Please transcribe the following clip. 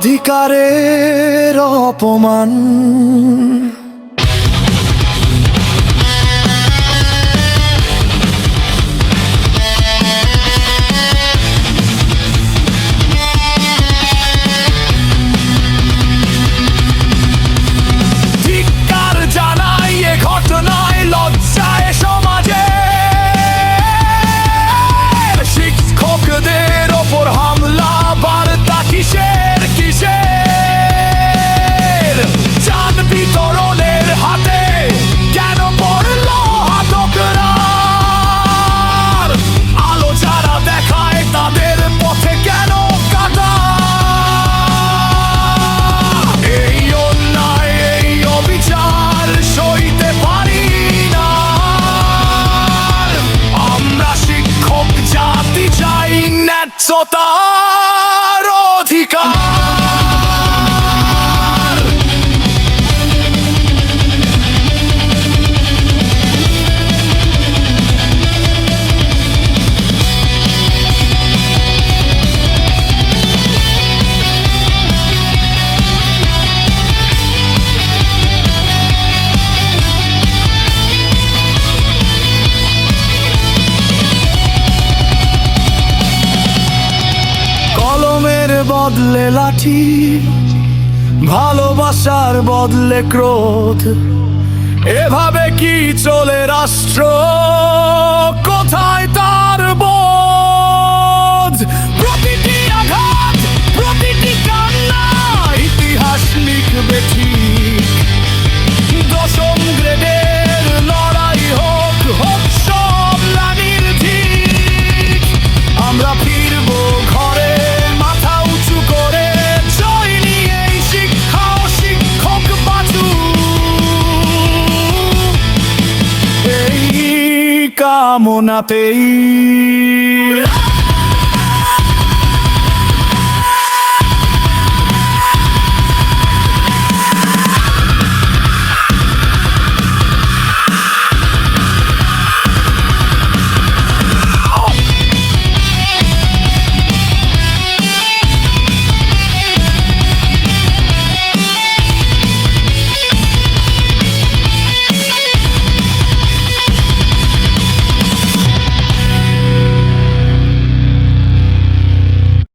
অধিকারের অপমান। ক্ষমতার অধিকার বদলে লাঠি ভালোবাসার বদলে ক্রোধ। এভাবে কি চলে রাষ্ট্র? কামনাতেই